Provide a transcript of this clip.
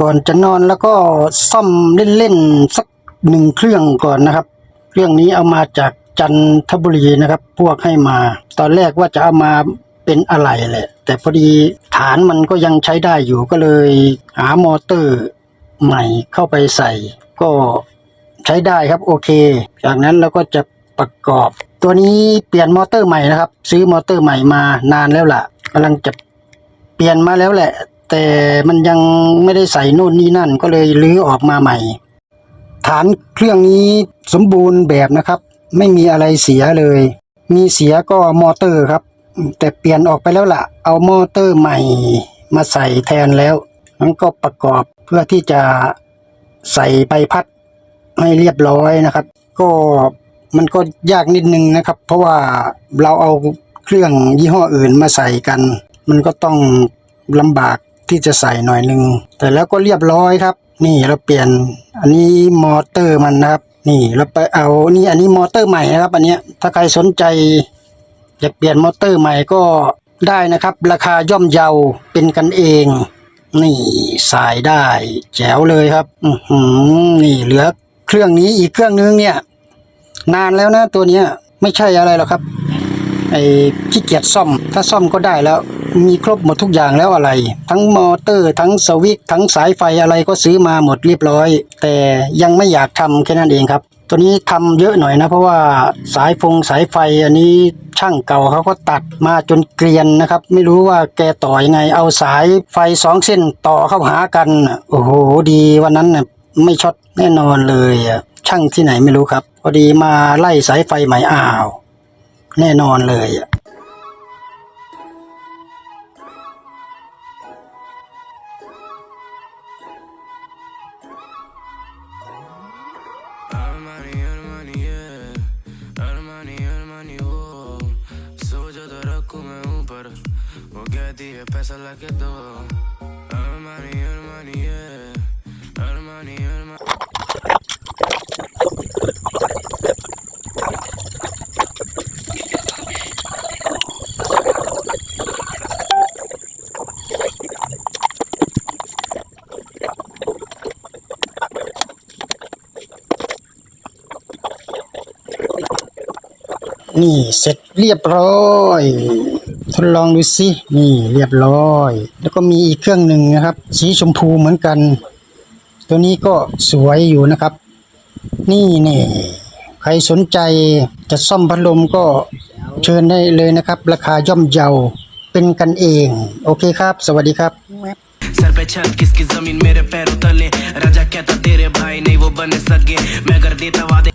ก่อนจะนอนแล้วก็ซ่อมเล่นๆสักหนึ่งเครื่องก่อนนะครับ เครื่องนี้เอามาจากจันทบุรีนะครับ พวกให้มา ตอนแรกว่าจะเอามาเป็นอะไรแหละ แต่พอดีฐานมันก็ยังใช้ได้อยู่ก็เลยหามอเตอร์ใหม่เข้าไปใส่ ก็ใช้ได้ครับโอเค จากนั้นเราก็จะประกอบ ตัวนี้เปลี่ยนมอเตอร์ใหม่นะครับ ซื้อมอเตอร์ใหม่มานานแล้วล่ะกำลังจะเปลี่ยนมาแล้วแหละ แต่มันยังไม่ได้ใส่นู่นนี่นั่นก็เลยรื้อออกมาใหม่ ฐานเครื่องนี้สมบูรณ์แบบนะครับ ไม่มีอะไรเสียเลย มีเสียก็มอเตอร์ครับ แต่เปลี่ยนออกไปแล้วล่ะ เอามอเตอร์ใหม่มาใส่แทนแล้วนั้นก็ประกอบเพื่อที่จะใส่ใบพัดให้เรียบร้อยนะครับ ก็มันก็ยากนิดนึงนะครับ เพราะว่าเราเอาเครื่องยี่ห้ออื่นมาใส่กัน มันก็ต้องลำบาก ที่จะใส่หน่อยหนึ่งแต่แล้วก็เรียบร้อยครับ นี่เราเปลี่ยนอันนี้มอเตอร์มันนะครับ นี่เราไปเอานี่อันนี้มอเตอร์ใหม่นะครับ อันเนี้ยถ้าใครสนใจอยากเปลี่ยนมอเตอร์ใหม่ก็ได้นะครับ ราคาย่อมเยาเป็นกันเอง นี่สายได้แจ๋วเลยครับ อือหือนี่เหลือเครื่องนี้อีกเครื่องนึงเนี่ย นานแล้วนะตัวเนี้ย ไม่ใช่อะไรหรอกครับ ไอ้ขี้เกียจซ่อม ถ้าซ่อมก็ได้แล้ว มีครบหมดทุกอย่างแล้วอะไร ทั้งมอเตอร์ ทั้งสวิตทั้งสายไฟอะไรก็ซื้อมาหมดเรียบร้อย แต่ยังไม่อยากทำแค่นั้นเองครับ ตัวนี้ทำเยอะหน่อยนะ เพราะว่าสายฟงสายไฟอันนี้ช่างเก่าเขาก็ตัดมาจนเกรียนนะครับ ไม่รู้ว่าแกต่อยังไง เอาสายไฟสองเส้นต่อเข้าหากัน โอ้โหดีวันนั้นน่ะไม่ช็อตแน่นอนเลยอะช่างที่ไหนไม่รู้ครับ พอดีมาไล่สายไฟใหม่อ้าว แน่นอนเลยอะ นี่เสร็จเรียบร้อย ทดลองดูสินี่เรียบร้อย แล้วก็มีอีกเครื่องหนึ่งนะครับ สีชมพูเหมือนกัน ตัวนี้ก็สวยอยู่นะครับ นี่นี่ใครสนใจจะซ่อมพัดลมก็เชิญได้เลยนะครับ ราคาย่อมเยาเป็นกันเอง โอเคครับ สวัสดีครับ सर पे छत किसकी जमीन मेरे पैरों तले राजा कहता तेरे भाई नहीं वो बन सके मैं कर देता वादे